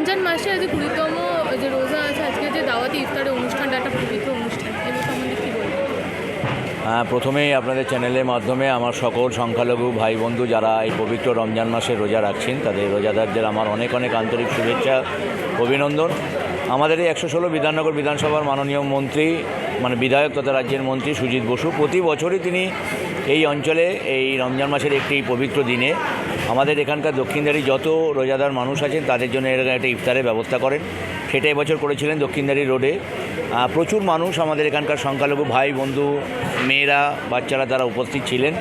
রমজান মাসে আজ কুড়িতম যে রোজা আছে আজকে যে দাওয়াতি ইফতারের অনুষ্ঠানটা একটা পবিত্র অনুষ্ঠান এগুলো সম্বন্ধে কী বলবেন? হ্যাঁ, প্রথমেই আপনাদের চ্যানেলের মাধ্যমে আমার সকল সংখ্যালঘু ভাই বন্ধু যারা এই পবিত্র রমজান মাসে রোজা রাখছেন তাদের রোজাদারদের আমার অনেক অনেক আন্তরিক শুভেচ্ছা অভিনন্দন। আমাদের এই একশো ষোলো বিধাননগর বিধানসভার মাননীয় মন্ত্রী মানে বিধায়ক তথা রাজ্যের মন্ত্রী সুজিত বসু প্রতি বছরই তিনি এই অঞ্চলে এই রমজান মাসের একটি পবিত্র দিনে আমাদের এখানকার দক্ষিণদারি যত রোজাদার মানুষ আছেন, তাদের জন্য এরকম একটা ইফতারের ব্যবস্থা করেন। সেটা এবছর করেছিলেন দক্ষিণদারি রোডে। প্রচুর মানুষ আমাদের এখানকার সংখ্যালঘু ভাই, বন্ধু, মেয়েরা, বাচ্চারা তারা উপস্থিত ছিলেন।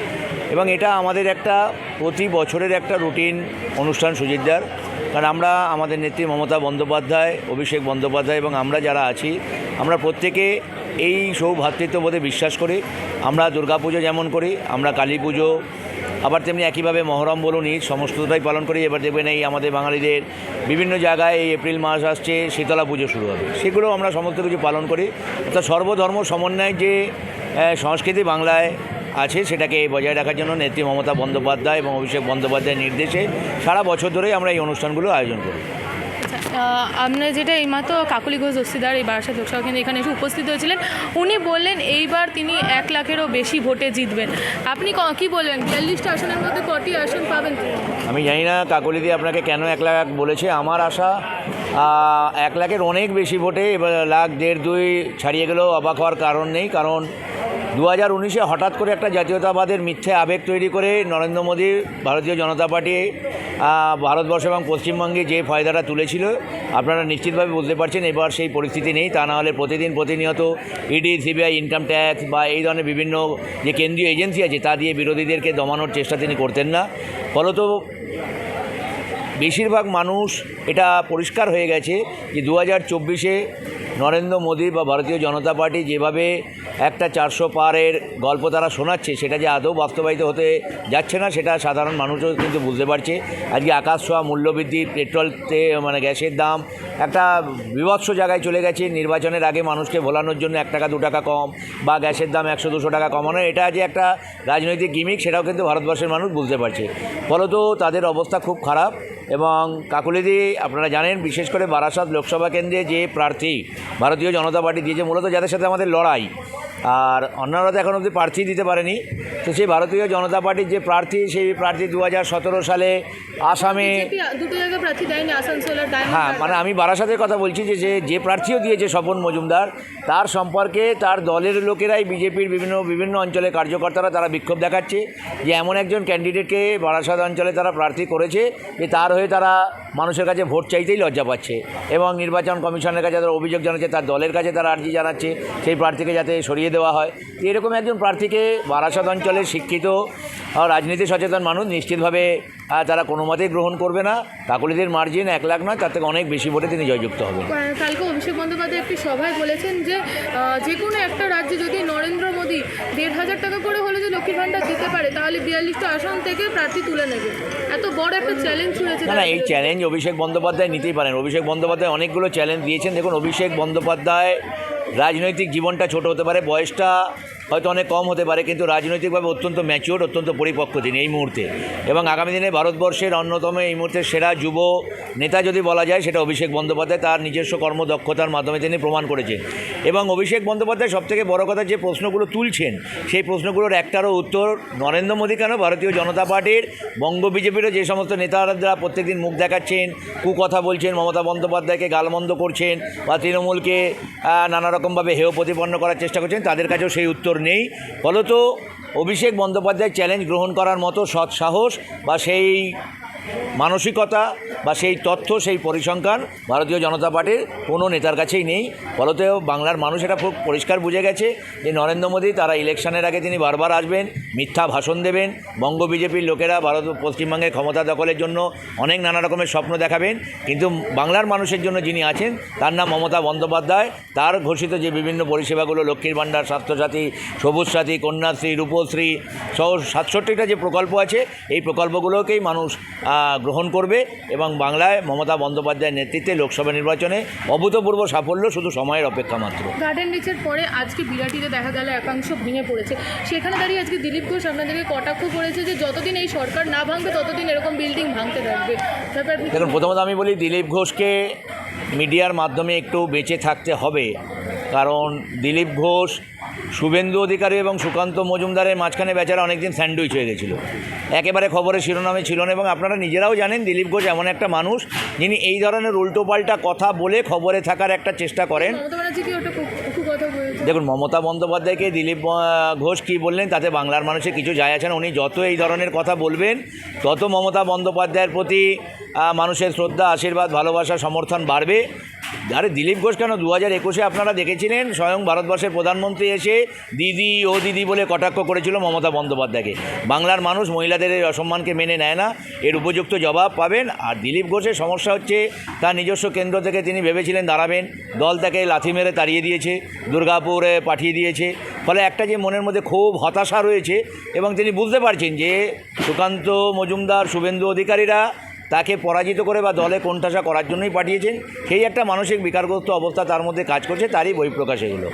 এবং এটা আমাদের একটা প্রতি বছরের একটা রুটিন অনুষ্ঠান সুজিতদার। কারণ আমরা আমাদের নেত্রী মমতা বন্দ্যোপাধ্যায়, অভিষেক বন্দ্যোপাধ্যায় এবং আমরা যারা আছি, আমরা প্রত্যেকে এই সৌভ্রাতৃত্ববোধে বিশ্বাস করি। আমরা দুর্গাপুজো যেমন করি, আমরা কালী পুজো আবার তেমনি একইভাবে মহরম বলুন, ঈদ সমস্তটাই পালন করি। এবার দেখবেন এই আমাদের বাঙালিদের বিভিন্ন জায়গায় এই এপ্রিল মাস আসছে, শীতলা পুজো শুরু হবে। সেগুলো আমরা সমস্ত কিছু পালন করি। অর্থাৎ সর্বধর্ম সমন্বয় যে সংস্কৃতি বাংলায় আছে, সেটাকে বজায় রাখার জন্য নেত্রী মমতা বন্দ্যোপাধ্যায় এবং অভিষেক বন্দ্যোপাধ্যায়ের নির্দেশে সারা বছর ধরেই আমরা এই অনুষ্ঠানগুলো আয়োজন করি। আপনার যেটা এইমাত্র কাকুলি ঘোষ দস্তিদার, এই বারাসাত লোকসভা কেন্দ্রে এখানে এসে উপস্থিত হয়েছিলেন, উনি বললেন এইবার তিনি এক লাখেরও বেশি ভোটে জিতবেন। আপনি ক- বলবেন? বিয়াল্লিশটা আসনের মধ্যে কটি আসন পাবেন? আমি জানি না কাকলিদি আপনাকে কেন এক লাখ বলেছে। আমার আশা এক লাখের অনেক বেশি ভোটে এবার লাখ দেড় দুই ছাড়িয়ে গেলেও অবাক হওয়ার কারণ নেই, কারণ দু হাজার উনিশে হঠাৎ করে একটা জাতীয়তাবাদের মিথ্যে আবেগ তৈরি করে নরেন্দ্র মোদী, ভারতীয় জনতা পার্টি ভারতবর্ষ এবং পশ্চিমবঙ্গে যে ফায়দাটা তুলেছিল, আপনারা নিশ্চিতভাবে বুঝতে পারছেন, এবার সেই পরিস্থিতি নেই। তা না হলে প্রতিদিন প্রতিনিয়ত ইডি সিবিআই ইনকাম ট্যাক্স বা এই ধরনের বিভিন্ন যে কেন্দ্রীয় এজেন্সি আছে, তা দিয়ে বিরোধীদেরকে দমানোর চেষ্টা তিনি করতেন না। ফলত বেশিরভাগ মানুষ এটা পরিষ্কার হয়ে গেছে যে দু হাজার চব্বিশে নরেন্দ্র মোদী বা ভারতীয় জনতা পার্টি যেভাবে একটা চারশো পারের গল্প তারা শোনাচ্ছে, সেটা যে আদৌ বাস্তবায়িত হতে যাচ্ছে না, সেটা সাধারণ মানুষও কিন্তু বুঝতে পারছে। আজকে আকাশ ছোঁয়া, মূল্যবৃদ্ধি, পেট্রোলতে মানে গ্যাসের দাম, একটা বিভৎস জায়গায় চলে গেছে। নির্বাচনের আগে মানুষকে ভোলানোর জন্য এক টাকা, দু টাকা কম বা গ্যাসের দাম একশো, দুশো টাকা কমানো, এটা যে একটা রাজনৈতিক গিমিক, সেটাও কিন্তু ভারতবর্ষের মানুষ বুঝতে পারছে। ফলত তাদের অবস্থা খুব খারাপ। এবং কাকুলিদি, আপনারা জানেন, বিশেষ করে বারাসাত লোকসভা কেন্দ্রে যে প্রার্থী ভারতীয় জনতা পার্টি দিয়েছে, মূলত যাদের সাথে আমাদের লড়াই আর অন্যান্যরা তো এখন অবধি প্রার্থী দিতে পারেনি। তো সেই ভারতীয় জনতা পার্টির যে প্রার্থী সেই প্রার্থী দু হাজার সতেরো সালে আসামে হ্যাঁ মানে আমি বারাসাতের কথা বলছি যে যে যে প্রার্থীও দিয়েছে স্বপন মজুমদার তার সম্পর্কে তার দলের লোকেরাই বিজেপির বিভিন্ন বিভিন্ন অঞ্চলে কার্যকর্তারা তারা বিক্ষোভ দেখাচ্ছে যে এমন একজন ক্যান্ডিডেটকে বারাসাত অঞ্চলে তারা প্রার্থী করেছে যে তার হয়ে তারা মানুষের কাছে ভোট চাইতেই লজ্জা পাচ্ছে এবং নির্বাচন কমিশনের কাছে তারা অভিযোগ জানাচ্ছে তার দলের কাছে তারা আর্জি জানাচ্ছে সেই প্রার্থীকে যাতে সরিয়ে দেওয়া হয়। এরকম একজন প্রার্থীকে বারাসাত অঞ্চলের শিক্ষিত রাজনীতি সচেতন মানুষ নিশ্চিতভাবে তারা কোনো মতেই গ্রহণ করবে না। কাকলিদের মার্জিন এক লাখ নয় তার থেকে অনেক বেশি ভোটে তিনি জয়যুক্ত হবেন। কালকে অভিষেক বন্দ্যোপাধ্যায় একটি সভায় বলেছেন যে যে কোনো একটা রাজ্যে যদি নরেন্দ্র মোদী দেড় হাজার টাকা করে হলে যে লক্ষ্মীর ভাণ্ডার দিতে পারে তাহলে বিয়াল্লিশটা আসন থেকে প্রার্থী তুলে নেবে। এত বড় একটা চ্যালেঞ্জ না না এই চ্যালেঞ্জ অভিষেক বন্দ্যোপাধ্যায় নিতেই পারেন। অভিষেক বন্দ্যোপাধ্যায় অনেকগুলো চ্যালেঞ্জ দিয়েছেন। দেখুন অভিষেক বন্দ্যোপাধ্যায় রাজনৈতিক জীবনটা ছোট হতে পারে বয়সটা হয়তো অনেক কম হতে পারে, কিন্তু রাজনৈতিকভাবে অত্যন্ত ম্যাচিওর অত্যন্ত পরিপক্ক তিনি এই মুহূর্তে। এবং আগামী দিনে ভারতবর্ষের অন্যতম এই মুহূর্তে সেরা যুব নেতা যদি বলা যায়, সেটা অভিষেক বন্দ্যোপাধ্যায়। তার নিজস্ব কর্মদক্ষতার মাধ্যমে তিনি প্রমাণ করেছেন। এবং অভিষেক বন্দ্যোপাধ্যায় সবথেকে বড় কথা যে প্রশ্নগুলো তুলছেন, সেই প্রশ্নগুলোর একটারও উত্তর নরেন্দ্র মোদী কেন? ভারতীয় জনতা পার্টির, বঙ্গ বিজেপিরও যে সমস্ত নেতারা প্রত্যেকদিন মুখ দেখাচ্ছেন, কুকথা বলছেন, মমতা বন্দ্যোপাধ্যায়কে গালমন্দ করছেন বা তৃণমূলকে নানারকমভাবে হেয় প্রতিপন্ন করার চেষ্টা করছেন, তাদের কাছেও সেই উত্তর নেই। ফলত অভিষেক বন্দ্যোপাধ্যায় চ্যালেঞ্জ গ্রহণ করার মতো সৎ সাহস বা সেই মানসিকতা বা সেই তথ্য, সেই পরিসংখ্যান ভারতীয় জনতা পার্টির কোনো নেতার কাছেই নেই। ফলত বাংলার মানুষ এটা খুব পরিষ্কার বুঝে গেছে যে নরেন্দ্র মোদী তারা ইলেকশনের আগে তিনি বারবার আসবেন, মিথ্যা ভাষণ দেবেন, বঙ্গ বিজেপির লোকেরা ভারত পশ্চিমবঙ্গের ক্ষমতা দখলের জন্য অনেক নানা রকমের স্বপ্ন দেখাবেন। কিন্তু বাংলার মানুষের জন্য যিনি আছেন, তার নাম মমতা বন্দ্যোপাধ্যায়। তার ঘোষিত যে বিভিন্ন পরিষেবাগুলো, লক্ষ্মীর ভাণ্ডার, স্বাস্থ্যসাথী সবুজ সাথী কন্যাশ্রী, রূপশ্রী, সহ সাতষট্টিটা যে প্রকল্প আছে, এই প্রকল্পগুলোকেই মানুষ গ্রহণ করবে এবং বাংলায় মমতা বন্দ্যোপাধ্যায়ের নেতৃত্বে লোকসভা নির্বাচনে অভূতপূর্ব সাফল্য শুধু সময়ের অপেক্ষা মাত্র। গার্ডেন রিচের পরে আজকে বিরাটিতে দেখা গেল একাংশ ভেঙে পড়েছে। সেখানে দাঁড়িয়ে আজকে দিলীপ ঘোষ আপনাদেরকে কটাক্ষ করেছে যে যতদিন এই সরকার না ভাঙবে ততদিন এরকম বিল্ডিং ভাঙতে থাকবে। দেখুন প্রথমত আমি বলি দিলীপ ঘোষকে মিডিয়ার মাধ্যমে একটু বেঁচে থাকতে হবে। কারণ দিলীপ ঘোষ শুভেন্দু অধিকারী এবং সুকান্ত মজুমদারের মাঝখানে বেচারা অনেকদিন স্যান্ডউইচ হয়ে গেছিল। একেবারে খবরের শিরোনামে ছিল না এবং আপনারা নিজেরাও জানেন দিলীপ ঘোষ এমন একটা মানুষ যিনি এই ধরনের উল্টোপাল্টা কথা বলে খবরে থাকার একটা চেষ্টা করেন। দেখুন মমতা বন্দ্যোপাধ্যায়কে দিলীপ ঘোষ কী বললেন তাতে বাংলার মানুষের কিছু যায় আছে না। উনি যত এই ধরনের কথা বলবেন তত মমতা বন্দ্যোপাধ্যায়ের প্রতি মানুষের শ্রদ্ধা আশীর্বাদ ভালোবাসা সমর্থন বাড়বে। আরে দিলীপ ঘোষ কেন? দু হাজার একুশে আপনারা দেখেছিলেন, স্বয়ং ভারতবর্ষের প্রধানমন্ত্রী এসে দিদি, ও দিদি বলে কটাক্ষ করেছিল মমতা বন্দ্যোপাধ্যায়কে। বাংলার মানুষ মহিলাদের এই অসম্মানকে মেনে নেয় না, এর উপযুক্ত জবাব পাবেন। আর দিলীপ ঘোষের সমস্যা হচ্ছে, তার নিজস্ব কেন্দ্র থেকে তিনি ভেবেছিলেন দাঁড়াবেন। দল তাকে লাথি মেরে তাড়িয়ে দিয়েছে, দুর্গাপুরে পাঠিয়ে দিয়েছে। ফলে একটা যে মনের মধ্যে খুব হতাশা রয়েছে এবং তিনি বুঝতে পারছেন যে সুকান্ত মজুমদার, শুভেন্দু অধিকারীরা তাকে পরাজিত করে বা দলে কোণঠাসা করার জন্যই পাঠিয়েছেন। সেই একটা মানসিক বিকারগ্রস্ত অবস্থা তার মধ্যে কাজ করছে, তারই বহিঃপ্রকাশ এগুলো